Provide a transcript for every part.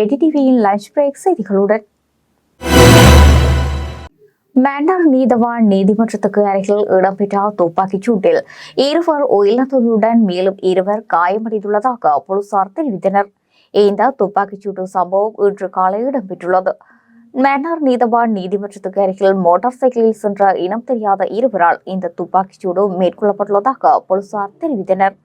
வெடி டிவியின் lunch break செய்திகளுடன். மன்னார் நீதவான் நீதிமன்றத்துக்கு அருகில் இடம்பெற்ற துப்பாக்கிச் சூட்டில் இருவர் உயிரிழந்ததுடன் மேலும் இருவர் காயமடைந்துள்ளதாக போலீசார் தெரிவித்தனர். இந்த துப்பாக்கிச் சூட்டு சம்பவம் இன்று காலை இடம்பெற்றுள்ளது. மன்னார் நீதவான் நீதிமன்றத்துக்கு அருகில் மோட்டார் சைக்கிளில் சென்ற இனம் தெரியாத இருவரால் இந்த துப்பாக்கிச்சூடு மேற்கொள்ளப்பட்டுள்ளதாக போலீசார் தெரிவித்தனர்.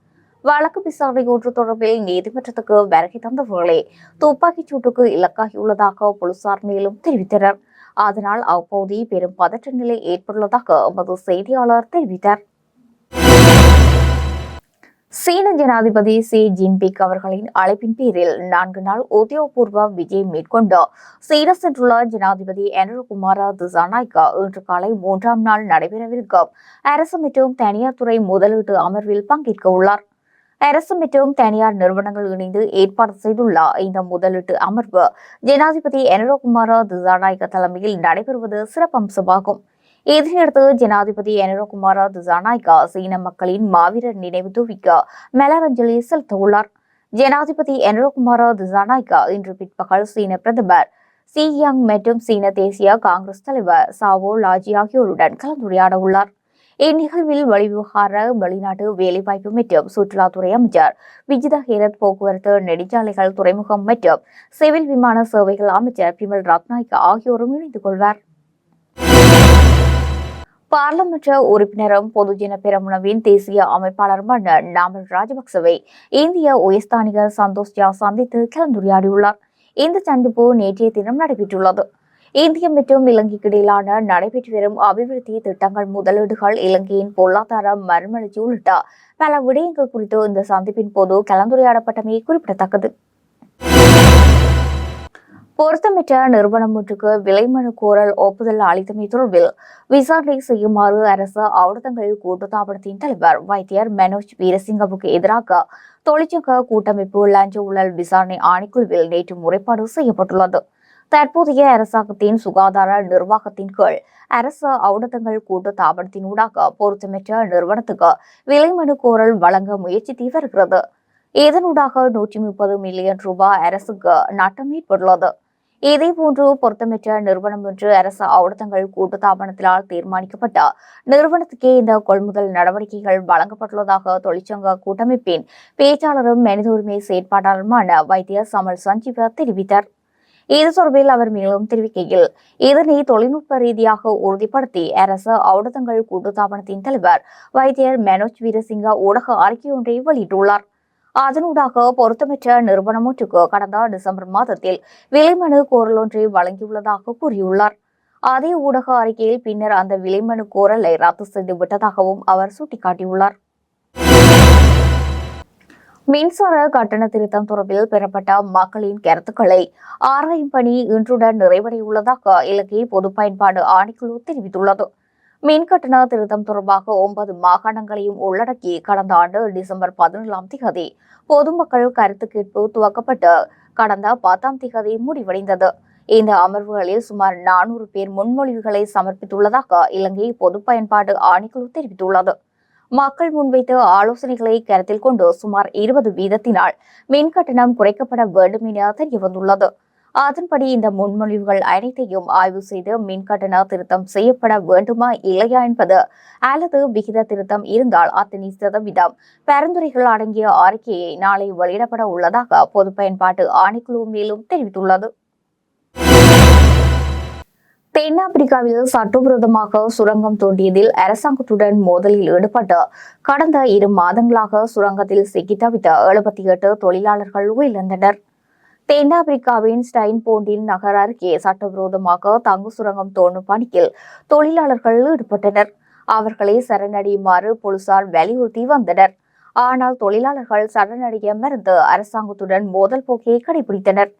வழக்கு விசாரணை ஒன்று தொடர்பில் நீதிமன்றத்துக்கு வருகை தந்தவர்களே துப்பாக்கிச் சூட்டுக்கு இலக்காகியுள்ளதாக போலீசார் மேலும் தெரிவித்தனர். அதனால் அப்பகுதி பெரும் பதற்ற நிலை ஏற்பட்டுள்ளதாக எமது செய்தியாளர் தெரிவித்தார். சீன ஜனாதிபதி சி ஜின்பிங் அவர்களின் அழைப்பின் பேரில் நான்கு நாள் உத்தியோகபூர்வ விஜயம் மேற்கொண்டு சீனா சென்றுள்ள ஜனாதிபதி எனருகுமார திசாநாய்கா இன்று காலை மூன்றாம் நாள் நடைபெறவிருக்கும் அரசு மற்றும் தனியார் துறை முதலீட்டு அமர்வில் பங்கேற்க உள்ளார் அரசு மற்றும் தனியார் நிறுவனங்கள் இணைந்து ஏற்பாடு செய்துள்ள இந்த முதலீட்டு அமர்வு ஜனாதிபதி எனரோகுமார திசாநாயக்க தலைமையில் நடைபெறுவது சிறப்பம்சமாகும். இதனையடுத்து ஜனாதிபதி எனரோகுமார திசாநாயக்கா சீன மக்களின் மாவீரர் நினைவு தூவிக்க மலரஞ்சலி செலுத்த உள்ளார் ஜனாதிபதி எனரோகுமார திசாநாயக்கா இன்று பிற்பகல் சீன பிரதமர் சி யங் மற்றும் சீன தேசிய காங்கிரஸ் தலைவர் சாவோ லாஜி ஆகியோருடன் கலந்துரையாட உள்ளார் இந்நிகழ்வில் வெளிவிவகார வெளிநாட்டு வேலைவாய்ப்பு மற்றும் சுற்றுலாத்துறை அமைச்சர் விஜித ஹேரத் போக்குவரத்து நெடுஞ்சாலைகள் துறைமுகம் மற்றும் சிவில் விமான சேவைகள் அமைச்சர் பிமல் ரத்நாயக் ஆகியோரும் இணைந்து கொள்வார். பாராளுமன்ற உறுப்பினரும் பொதுஜன பெரமுனவின் தேசிய அமைப்பாளருமான நாமல் ராஜபக்சவை இந்திய உயர்ஸ்தானிகர் சந்தோஷ் ஜா சந்தித்து கலந்துரையாடியுள்ளார். இந்த சந்திப்பு நேற்றைய தினம் நடைபெற்றுள்ளது. இந்திய மற்றும் இலங்கைக்கு இடையிலான நடைபெற்று வரும் அபிவிருத்தி திட்டங்கள் முதலீடுகள் இலங்கையின் பொருளாதார மறுமலர்ச்சி உள்ளிட்ட பல விடயங்கள் குறித்து இந்த சந்திப்பின் போது கலந்துரையாடப்பட்டமை குறிப்பிடத்தக்கது. பொருத்தமிட்ட நிறுவனம் ஒன்றுக்கு விலைமனு கோரல் ஒப்புதல் அளித்தமை தொடர்பில் விசாரணை செய்யுமாறு அரசு ஆவணங்கள் கூட்டுத்தாபனத்தின் தலைவர் வைத்தியர் மனோஜ் வீரசிங்கவுக்கு எதிராக தொழிற்சங்க கூட்டமைப்பு லஞ்ச ஊழல் விசாரணை ஆணைக்குழுவில் நேற்று முறைப்பாடு செய்யப்பட்டுள்ளது. தற்போதைய அரசாங்கத்தின் சுகாதார நிர்வாகத்தின் கீழ் அரசு ஔடதங்கள் கூட்டு தாபனத்தினூடாக பொருத்தமற்ற நிறுவனத்துக்கு விலைமனு கோரல் வழங்க முயற்சித்து வருகிறது. இதனூடாக நூற்றி முப்பது மில்லியன் ரூபாய் அரசுக்கு நட்டம் ஏற்பட்டுள்ளது இதேபோன்று பொருத்தமற்ற நிறுவனம் என்று அரசு ஔடதங்கள் கூட்டு தாபனத்தினால் தீர்மானிக்கப்பட்ட நிறுவனத்துக்கே இந்த கொள்முதல் நடவடிக்கைகள் வழங்கப்பட்டுள்ளதாக தொழிற்சங்க கூட்டமைப்பின் பேச்சாளரும் மனித உரிமை செயற்பாட்டாளருமான வைத்திய சமல் சஞ்சீவ தெரிவித்தார். இது தொடர்பில் அவர் மேலும் தெரிவிக்கையில் இதனை தொழில்நுட்ப ரீதியாக உறுதிப்படுத்தி அரசு ஔடதங்கள் கூட்டுத்தாபனத்தின் தலைவர் வைத்தியர் மனோஜ் வீரசிங்க ஊடக அறிக்கை ஒன்றை வெளியிட்டுள்ளார். அதனூடாக பொருத்தமற்ற நிறுவனம் ஒன்றுக்கு கடந்த டிசம்பர் மாதத்தில் விலைமனு கோரல் ஒன்றை வழங்கியுள்ளதாக கூறியுள்ளார். அதே ஊடக அறிக்கையில் பின்னர் அந்த விலைமனு கோரலை ரத்து செய்து விட்டதாகவும் அவர் சுட்டிக்காட்டியுள்ளார். மின்சார கட்டண திருத்தம் தொடர்பில் பெறப்பட்ட மக்களின் கருத்துக்களை ஆராயும் பணி இன்றுடன் நிறைவடையுள்ளதாக இலங்கை பொது பயன்பாடு ஆணைக்குழு தெரிவித்துள்ளது. மின் கட்டண திருத்தம் தொடர்பாக ஒன்பது மாகாணங்களையும் உள்ளடக்கி கடந்த ஆண்டு டிசம்பர் பதினேழாம் திகதி பொதுமக்கள் கருத்து கேட்பு துவக்கப்பட்டு கடந்த பத்தாம் திகதி முடிவடைந்தது. இந்த அமர்வுகளில் சுமார் நானூறு பேர் முன்மொழிவுகளை சமர்ப்பித்துள்ளதாக இலங்கை பொது பயன்பாடு ஆணைக்குழு தெரிவித்துள்ளது. மக்கள் முன்வைத்த ஆலோசனைகளை கருத்தில் கொண்டு சுமார் இருபது வீதத்தினால் மின் கட்டணம் குறைக்கப்பட வேண்டும் என தெரியவந்துள்ளது அதன்படி இந்த முன்மொழிவுகள் அனைத்தையும் ஆய்வு செய்து மின் கட்டண திருத்தம் செய்யப்பட வேண்டுமா இல்லையா என்பது அல்லது விகித திருத்தம் இருந்தால் அத்தனை சதவீதம் பரிந்துரைகள் அடங்கிய அறிக்கையை நாளை வெளியிடப்பட உள்ளதாக பொது பயன்பாட்டு ஆணைக்குழு மேலும் தெரிவித்துள்ளது. தென்னாப்பிரிக்காவில் சட்டவிரோதமாக சுரங்கம் தோண்டியதில் அரசாங்கத்துடன் மோதலில் ஈடுபட்டு கடந்த இரு மாதங்களாக சுரங்கத்தில் சிக்கி தவித்த எழுபத்தி எட்டு தொழிலாளர்கள் உயிரிழந்தனர். தென்னாப்பிரிக்காவின் ஸ்டைன் போண்டின் நகர் அருகே சட்டவிரோதமாக தங்கு சுரங்கம் தோண்டும் பணியில் தொழிலாளர்கள் ஈடுபட்டனர். அவர்களை சரணடையுமாறு போலீசார் வலியுறுத்தி வந்தனர். ஆனால் தொழிலாளர்கள் சரணடைய மருந்து அரசாங்கத்துடன் மோதல் போக்கியை கடைபிடித்தனர்.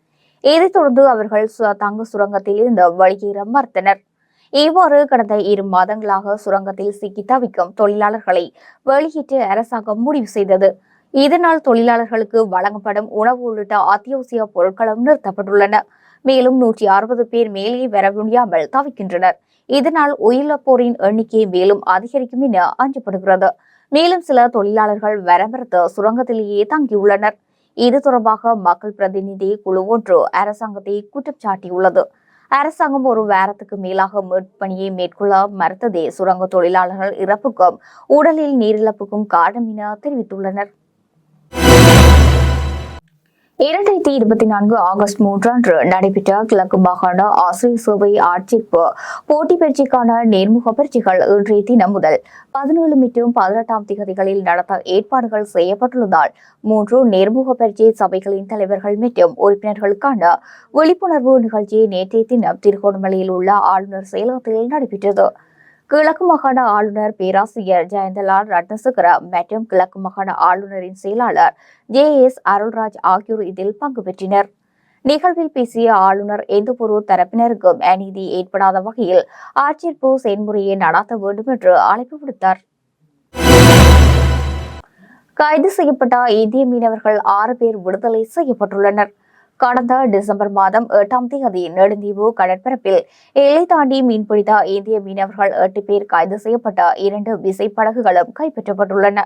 இதைத் தொடர்ந்து அவர்கள் தங்க சுரங்கத்தில் இருந்து வெளியேற மறுத்தனர். இவ்வாறு கடந்த இரு மாதங்களாக சுரங்கத்தில் சிக்கி தவிக்கும் தொழிலாளர்களை வெளியேற்ற அரசாங்கம் முடிவு செய்தது. இதனால் தொழிலாளர்களுக்கு வழங்கப்படும் உணவு உள்ளிட்ட அத்தியாவசிய பொருட்களும் நிறுத்தப்பட்டுள்ளன. மேலும் நூற்றி அறுபது பேர் மேலே வர முடியாமல் தவிக்கின்றனர். இதனால் உயிரிழப்போரின் எண்ணிக்கை மேலும் அதிகரிக்கும் என அஞ்சப்படுகிறது. மேலும் சில தொழிலாளர்கள் வர சுரங்கத்திலேயே தங்கியுள்ளனர். இது தொடர்பாக மக்கள் பிரதிநிதி குழு ஒன்று அரசாங்கத்தை குற்றம் சாட்டியுள்ளது. அரசாங்கம் ஒரு வாரத்துக்கு மேலாக மீட்பணியை மேற்கொள்ள மறுத்ததே சுரங்க தொழிலாளர்கள் இறப்புக்கும் உடலில் நீரிழப்புக்கும் காரணம் என தெரிவித்துள்ளனர். இரண்டாயிரத்தி இருபத்தி நான்கு ஆகஸ்ட் மூன்றாண்டு நடைபெற்ற கிழக்கு மாகாண ஆசிரியர் சேவை ஆட்சிப்பு போட்டி பயிற்சிக்கான நேர்முக பயிற்சிகள் இன்றைய தினம் முதல் பதினேழு மற்றும் பதினெட்டாம் திகதிகளில் நடத்த ஏற்பாடுகள் செய்யப்பட்டுள்ளதால் மூன்று நேர்முக பயிற்சி சபைகளின் தலைவர்கள் மற்றும் உறுப்பினர்களுக்கான விழிப்புணர்வு நிகழ்ச்சி நேற்றைய தினம் திருகோணமலையில் உள்ள ஆளுநர் செயலகத்தில் நடைபெற்றது. கிழக்கு மாகாண ஆளுநர் பேராசிரியர் ஜெயந்தலால் ரத்னசுகர மற்றும் கிழக்கு மாகாண ஆளுநரின் செயலாளர் ஜே எஸ் அருள்ராஜ் ஆகியோர் இதில் பங்கு பெற்றனர். நிகழ்வில் பேசிய ஆளுநர் எந்தவொரு தரப்பினருக்கும் அநீதி ஏற்படாத வகையில் ஆட்சேர்ப்பு செயல்முறையை நடாத்த வேண்டும் என்று அழைப்பு விடுத்தார். கைது செய்யப்பட்ட இந்திய மீனவர்கள் ஆறு பேர் விடுதலை செய்யப்பட்டுள்ளனர். கடந்த டிசம்பர் மாதம் எட்டாம் தேதி நெடுந்தீவு கடற்பரப்பில் எல்லை தாண்டி மீன்பிடித்த இந்திய மீனவர்கள் எட்டு பேர் கைது செய்யப்பட்ட இரண்டு விசைப்படகுகளும் கைப்பற்றப்பட்டுள்ளன.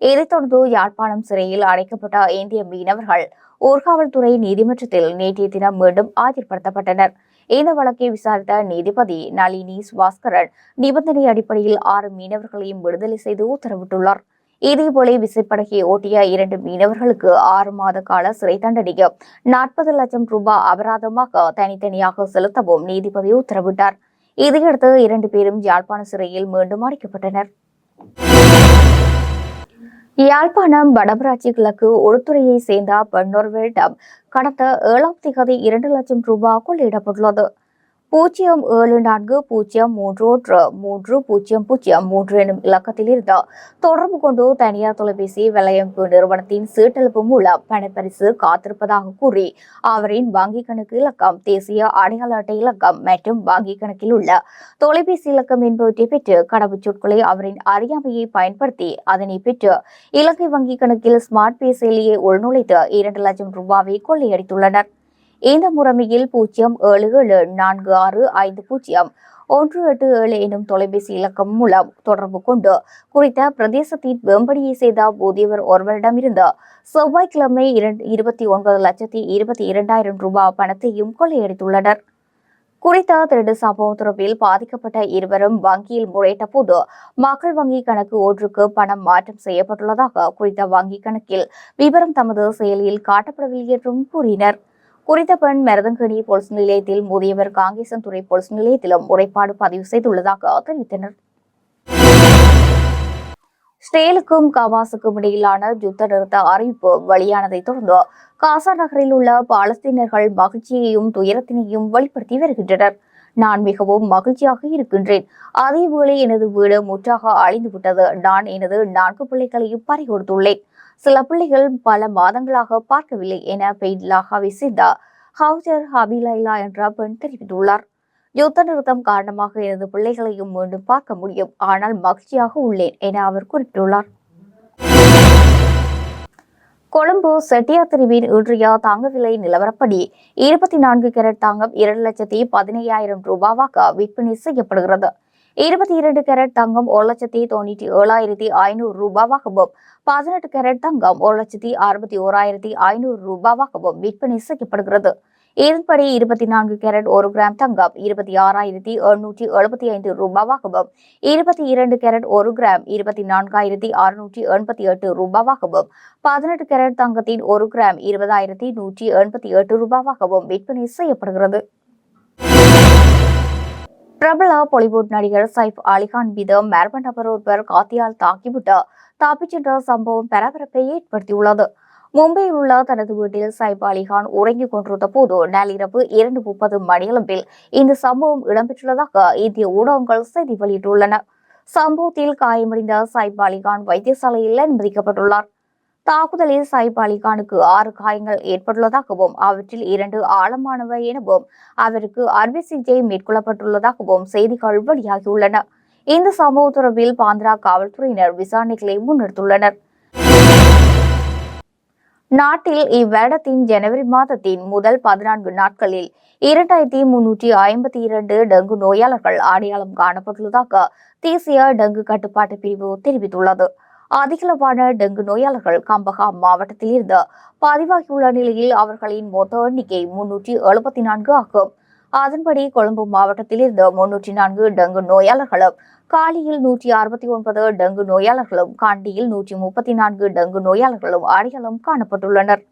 இதைத் தொடர்ந்து யாழ்ப்பாணம் சிறையில் அடைக்கப்பட்ட இந்திய மீனவர்கள் ஊர்காவல்துறை நீதிமன்றத்தில் நேற்றைய தினம் மீண்டும் ஆஜர்படுத்தப்பட்டனர். இந்த வழக்கை விசாரித்த நீதிபதி நளினி சுவாஸ்கரன் நிபந்தனை அடிப்படையில் ஆறு மீனவர்களையும் விடுதலை செய்து உத்தரவிட்டுள்ளார். இதேபோல விசைப்படகை ஓட்டிய இரண்டு மீனவர்களுக்கு ஆறு மாத கால சிறை தண்டனையும் நாற்பது லட்சம் ரூபாய் அபராதமாக தனித்தனியாக செலுத்தவும் நீதிபதி உத்தரவிட்டார். இதையடுத்து இரண்டு பேரும் யாழ்ப்பாண சிறையில் மீண்டும் அடைக்கப்பட்டனர். யாழ்ப்பாணம் வடமராட்சி கிழக்கு உள்துறையை சேர்ந்த பெண்ணொருவரிடம் கடந்த ஏழாம் திகதி இரண்டு லட்சம் ரூபாய் கொள்ளையிடப்பட்டுள்ளது. பூஜ்ஜியம் ஏழு நான்கு பூஜ்ஜியம் மூன்று ஒன்று மூன்று பூஜ்ஜியம் பூஜ்ஜியம் மூன்று எனும் இலக்கத்தில் இருந்து தொடர்பு கொண்டு தனியார் தொலைபேசி வலையமைப்பு நிறுவனத்தின் சீட்டெழுப்பு மூலம் பணப்பரிசு காத்திருப்பதாக கூறி அவரின் வங்கிக் கணக்கு இலக்கம் தேசிய அடையாள அட்டை இலக்கம் மற்றும் வங்கிக் கணக்கில் உள்ள தொலைபேசி இலக்கம் என்பவற்றை பெற்று கடவுச்சொற்களை அவரின் அறியாமையை பயன்படுத்தி அதனை பெற்று இலங்கை வங்கிக் கணக்கில் ஸ்மார்ட் பே செயலியை உள்நுழைத்து இரண்டு லட்சம் ரூபாவை கொள்ளையடித்துள்ளனர். இந்த முறைமையில் பூஜ்ஜியம் ஏழு ஏழு நான்கு ஆறு ஐந்து பூஜ்ஜியம். ஒன்று எட்டு ஏழு எனும் தொலைபேசி இலக்கம் மூலம் தொடர்பு கொண்டு குறித்த பிரதேசத்தின் வெம்படியை செய்த போதியவர் ஒருவரிடமிருந்து செவ்வாய்க்கிழமை இருபத்தி ஒன்பது லட்சத்தி இருபத்தி இரண்டாயிரம் ரூபாய் பணத்தையும் கொள்ளையடித்துள்ளனர். குறித்த திருடு சம்பவம் தொடர்பில் பாதிக்கப்பட்ட இருவரும் வங்கியில் முறையிட்ட போது மக்கள் வங்கி கணக்கு ஒன்றுக்கு பணம் மாற்றம் செய்யப்பட்டுள்ளதாக குறித்த வங்கி கணக்கில் விவரம் தமது செயலியில் காட்டப்படவில்லை என்றும் கூறினர். குறித்த பெண் மருதங்கனி போலீஸ் நிலையத்தில் முதியவர் காங்கேசன்துறை போலீஸ் நிலையத்திலும் முறைப்பாடு பதிவு செய்துள்ளதாக தெரிவித்தனர். ஸ்டேலுக்கும் கவாசுக்கும் இடையிலான யுத்த நிறுத்த அறிவிப்பு வெளியானதை தொடர்ந்து காசா நகரில் உள்ள பாலஸ்தீனர்கள் மகிழ்ச்சியையும் துயரத்தினையும் வெளிப்படுத்தி வருகின்றனர். நான் மிகவும் மகிழ்ச்சியாக இருக்கின்றேன். அதேவேளை எனது வீடு முற்றாக அழிந்து விட்டது நான் எனது நான்கு பிள்ளைகளையும் பறிகொடுத்துள்ளேன். சில பிள்ளைகள் பல மாதங்களாக பார்க்கவில்லை என பெய்லாகாவை சேர்ந்த ஹவுஜர் ஹபிலைலா என்ற பெண் தெரிவித்துள்ளார். யுத்த நிறுத்தம் காரணமாக எனது பிள்ளைகளையும் மீண்டும் பார்க்க முடியும். ஆனால் மகிழ்ச்சியாக உள்ளேன் என அவர் குறிப்பிட்டுள்ளார். கொழும்பு செட்டியா தெருவின் இன்றைய தங்க விலை நிலவரப்படி இருபத்தி நான்கு கேரட் தங்கம் இரண்டு லட்சத்தி பதினையாயிரம் ரூபாவாக விற்பனை செய்யப்படுகிறது. இருபத்தி இரண்டு கேரட் தங்கம் ஒரு லட்சத்தி தொண்ணூற்றி ஏழாயிரத்தி ஐநூறு ரூபாவாகவும் பதினெட்டு கேரட் தங்கம் ஒரு லட்சத்தி அறுபத்தி ஓராயிரத்தி ஐநூறு ரூபாவாகவும் விற்பனை செய்யப்படுகிறது. இதன்படி இருபத்தி நான்கு கேரட் ஒரு கிராம் தங்கம் இருபத்தி ஆறாயிரத்தி எழுநூற்றி எழுபத்தி ஐந்து ரூபாவாகவும் இருபத்தி இரண்டு கேரட் ஒரு கிராம் இருபத்தி நான்காயிரத்தி அறுநூற்றி எண்பத்தி எட்டு ரூபாவாகவும் பதினெட்டு கேரட் தங்கத்தின் ஒரு கிராம் இருபதாயிரத்தி நூற்றி எண்பத்தி எட்டு ரூபாவாகவும் விற்பனை செய்யப்படுகிறது. பிரபல பாலிவுட் நடிகர் சைஃப் அலிகான் மீது மர்ம நபர் ஒருவர் காத்தியால் தாக்கிவிட்டு தப்பிச் சென்ற சம்பவம் பரபரப்பை ஏற்படுத்தியுள்ளது. மும்பையில் உள்ள தனது வீட்டில் சைப் அலிகான் உறங்கிக் கொண்டிருந்த போது நள்ளிரவு இரண்டு முப்பது மணியளவில் இந்த சம்பவம் இடம்பெற்றுள்ளதாக இந்திய ஊடகங்கள் செய்தி வெளியிட்டுள்ளன. சம்பவத்தில் காயமடைந்த சைப் அலிகான் வைத்தியசாலையில் அனுமதிக்கப்பட்டுள்ளார். தாக்குதலில் சைப் அலிகானுக்கு ஆறு காயங்கள் ஏற்பட்டுள்ளதாகவும் அவற்றில் இரண்டு ஆழமானவை எனவும் அவருக்கு அறுவை சிகிச்சை மேற்கொள்ளப்பட்டுள்ளதாகவும் செய்திகள் வெளியாகியுள்ளன. இந்த சம்பவ தொடர்பில் பாந்திரா காவல்துறையினர் விசாரணைகளை முன்னெடுத்துள்ளனர். நாட்டில் இவ்வருடத்தின் ஜனவரி மாதத்தின் முதல் பதினான்கு நாட்களில் இரண்டாயிரத்தி முன்னூற்றி ஐம்பத்தி இரண்டு டெங்கு நோயாளர்கள் அடையாளம் காணப்பட்டுள்ளதாக தேசிய டெங்கு கட்டுப்பாட்டு பிரிவு தெரிவித்துள்ளது. அதிகளவான டெங்கு நோயாளர்கள் கம்பகா மாவட்டத்தில் இருந்து பதிவாகியுள்ள நிலையில் அவர்களின் மொத்த எண்ணிக்கை முன்னூற்றி எழுபத்தி நான்கு ஆகும். அதன்படி கொழும்பு மாவட்டத்தில் இருந்து முன்னூற்றி நான்கு டெங்கு நோயாளர்களும் காலியில் நூற்றி அறுபத்தி ஒன்பது டெங்கு நோயாளர்களும் காண்டியில் நூற்றி முப்பத்தி நான்கு டெங்கு நோயாளர்களும் அடையாளம் காணப்பட்டுள்ளனர்.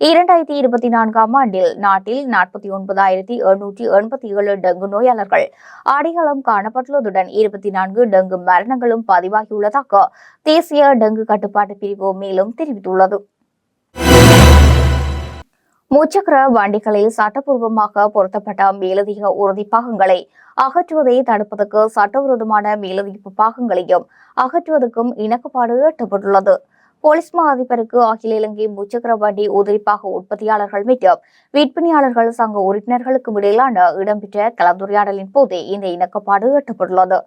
இரண்டாயிரத்தி இருபத்தி நான்காம் ஆண்டில் நாட்டில் நாற்பத்தி ஒன்பதாயிரத்தி எழுநூற்றி எண்பத்தி ஏழு டெங்கு நோயாளர்கள் அடையாளம் காணப்பட்டுள்ளதுடன் இருபத்தி நான்கு டெங்கு மரணங்களும் பதிவாகியுள்ளதாக தேசிய டெங்கு கட்டுப்பாட்டு பிரிவு மேலும் தெரிவித்துள்ளது. முச்சக்கர வண்டிகளில் சட்டப்பூர்வமாக பொருத்தப்பட்ட மேலதிக உறுதி பாகங்களை அகற்றுவதை தடுப்பதற்கு சட்டவிரோதமான மேலதிக பாகங்களையும் அகற்றுவதற்கும் இணக்கப்பாடு எட்டப்பட்டுள்ளது போலீஸ் மா அதிபருக்கு அகில இலங்கை முச்சக்கர வண்டி உதிரிப்பாக உற்பத்தியாளர்கள் மீட்டும் விற்பனையாளர்கள் சங்க உறுப்பினர்களுக்கும் இடையிலான இடம்பெற்ற கலந்துரையாடலின் போதே இந்த இணக்கப்பாடு எட்டப்பட்டுள்ளது.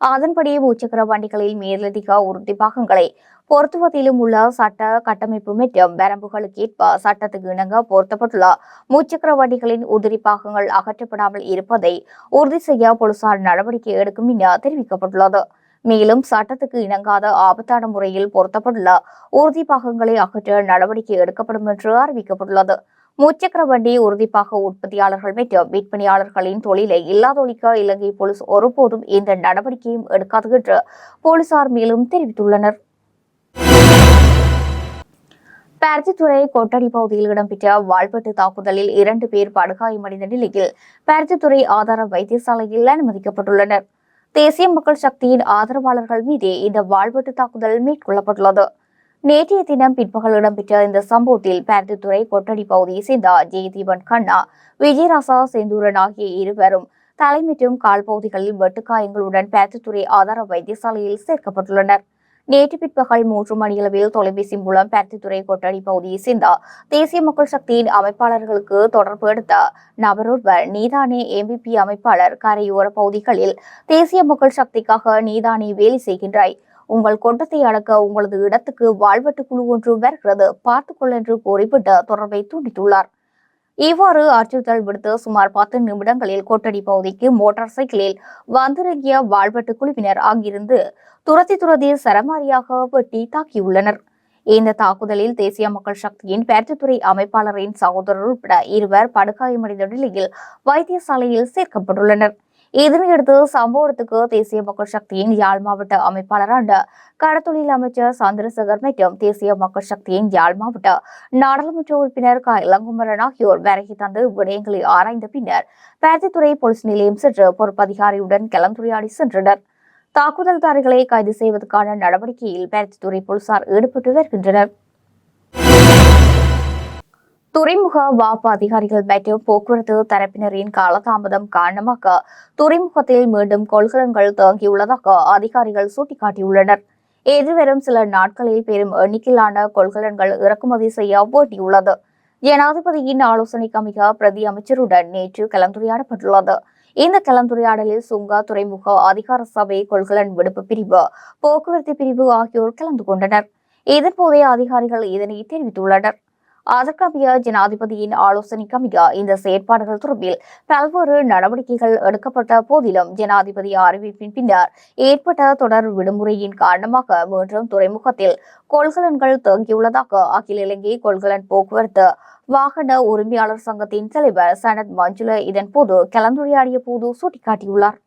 அதன்படி முச்சக்கர வண்டிகளில் மேலதிக உறுதி பாகங்களை பொருத்துவதிலும் உள்ள சட்ட கட்டமைப்பு மற்றும் வரம்புகளுக்கு ஏற்ப சட்டத்துக்கு இணங்க பொருத்தப்பட்டுள்ள முச்சக்கர வண்டிகளின் உதிரி பாகங்கள் அகற்றப்படாமல் இருப்பதை உறுதி செய்ய போலீசார் நடவடிக்கை எடுக்கும் என தெரிவிக்கப்பட்டுள்ளது. மேலும் சட்டத்துக்கு இணங்காத ஆபத்தான முறையில் பொருத்தப்பட்டுள்ள உறுதி பாகங்களை அகற்ற நடவடிக்கை எடுக்கப்படும் என்று அறிவிக்கப்பட்டுள்ளது. முச்சக்கர வண்டி உறுதிப்பாக உற்பத்தியாளர்கள் மற்றும் விற்பனையாளர்களின் தொழிலை இல்லாதொழிக்க இலங்கை போலீஸ் ஒருபோதும் எந்த நடவடிக்கையும் எடுக்காது என்று போலீசார் மேலும் தெரிவித்துள்ளனர். பருத்தித்துறை கொட்டடி பகுதியில் இடம்பெற்ற வாழ்வெட்டு தாக்குதலில் இரண்டு பேர் படுகாயமடைந்த நிலையில் பருத்தித்துறை ஆதார வைத்தியசாலையில் அனுமதிக்கப்பட்டுள்ளனர். தேசிய மக்கள் சக்தியின் ஆதரவாளர்கள் மீதே இந்த வாழ்வெட்டு தாக்குதல் மேற்கொள்ளப்பட்டுள்ளது. நேற்றைய தினம் பிற்பகல் இடம்பெற்ற இந்த சம்பவத்தில் பருத்தித்துறை கொட்டடி பகுதியை சேர்ந்த ஜெயதீபன் கண்ணா விஜயராசா செந்தூரன் ஆகிய இருவரும் தலை மற்றும் கால் பகுதிகளில் வெட்டுக்காயங்களுடன் பருத்தித்துறை ஆதார வைத்தியசாலையில் சேர்க்கப்பட்டுள்ளனர். நேற்று பிற்பகல் மூன்று மணியளவில் தொலைபேசி மூலம் பருத்தித்துறை கொட்டடி பகுதியை சேர்ந்த தேசிய மக்கள் சக்தியின் அமைப்பாளர்களுக்கு தொடர்பு எடுத்த நபரொருவர் நீதானே எம்பிபி அமைப்பாளர் கரையோர பகுதிகளில் தேசிய மக்கள் சக்திக்காக நீதானே வேலை செய்கின்றாய். உங்கள் கொண்டத்தை அடக்க உங்களது இடத்துக்கு வாழ்வெட்டு குழு ஒன்று வருகிறது. பார்த்துக்கொள் என்று கூறிவிட்டு தொடர்பை துண்டித்துள்ளார். இவ்வாறு அச்சுறுத்தல் விடுத்து சுமார் பத்து நிமிடங்களில் கொட்டடி பகுதிக்கு மோட்டார் சைக்கிளில் வந்திறங்கிய வாழ்வெட்டு குழுவினர் அங்கிருந்து துரத்தி துரத்தி சரமாரியாக வெட்டி தாக்கியுள்ளனர். இந்த தாக்குதலில் தேசிய மக்கள் சக்தியின் பேர்த்துறை அமைப்பாளரின் சகோதரர் உட்பட இருவர் படுகாயமடைந்த நிலையில் வைத்தியசாலையில் சேர்க்கப்பட்டுள்ளனர். இதனையடுத்து சம்பவத்துக்கு தேசிய மக்கள் சக்தியின் யாழ் மாவட்ட அமைப்பாளரான கடத்தொழில் அமைச்சர் சந்திரசேகர் மற்றும் தேசிய மக்கள் சக்தியின் யாழ் மாவட்ட நாடாளுமன்ற உறுப்பினர் க. இளங்குமரன் ஆகியோர் வருகை தந்து விடயங்களை ஆராய்ந்த பின்னர் பேர்த்தித்துறை போலீஸ் நிலையம் சென்று பொறுப்பதிகாரியுடன் கலந்துரையாடி சென்றனர். தாக்குதல்தாரிகளை கைது செய்வதற்கான நடவடிக்கையில் பேர்த்தித்துறை போலீசார் ஈடுபட்டு வருகின்றனர். துறைமுக வாப்பு அதிகாரிகள் மற்றும் போக்குவரத்து தரப்பினரின் காலதாமதம் காரணமாக துறைமுகத்தில் மீண்டும் கொள்கலன்கள் தேங்கியுள்ளதாக அதிகாரிகள் சுட்டிக்காட்டியுள்ளனர். எதிர்வரும் சில நாட்களில் பெரும் எண்ணிக்கையிலான கொள்கலன்கள் இறக்குமதி செய்ய வேண்டியுள்ளது. ஜனாதிபதியின் ஆலோசனைக்கு அமைக்க பிரதி அமைச்சருடன் நேற்று கலந்துரையாடப்பட்டுள்ளது. இந்த கலந்துரையாடலில் சுங்கா துறைமுக அதிகார சபை கொள்கலன் விடுப்பு பிரிவு போக்குவரத்து பிரிவு ஆகியோர் கலந்து கொண்டனர். இதன்போதே அதிகாரிகள் இதனை தெரிவித்துள்ளனர். அதற்கமைய ஜனாதிபதியின் ஆலோசனைக்கமைய இந்த செயற்பாடுகள் தொடர்பில் பல்வேறு நடவடிக்கைகள் எடுக்கப்பட்ட போதிலும் ஜனாதிபதி அறிவிப்பின் பின்னர் ஏற்பட்ட தொடர் விடுமுறையின் காரணமாக மீண்டும் துறைமுகத்தில் கொள்கலன்கள் தேங்கியுள்ளதாக அகில இலங்கை கொள்கலன் போக்குவரத்து வாகன உரிமையாளர் சங்கத்தின் தலைவர் சனத் மஞ்சுல இதன்போது கலந்துரையாடிய போது சுட்டிக்காட்டியுள்ளார்.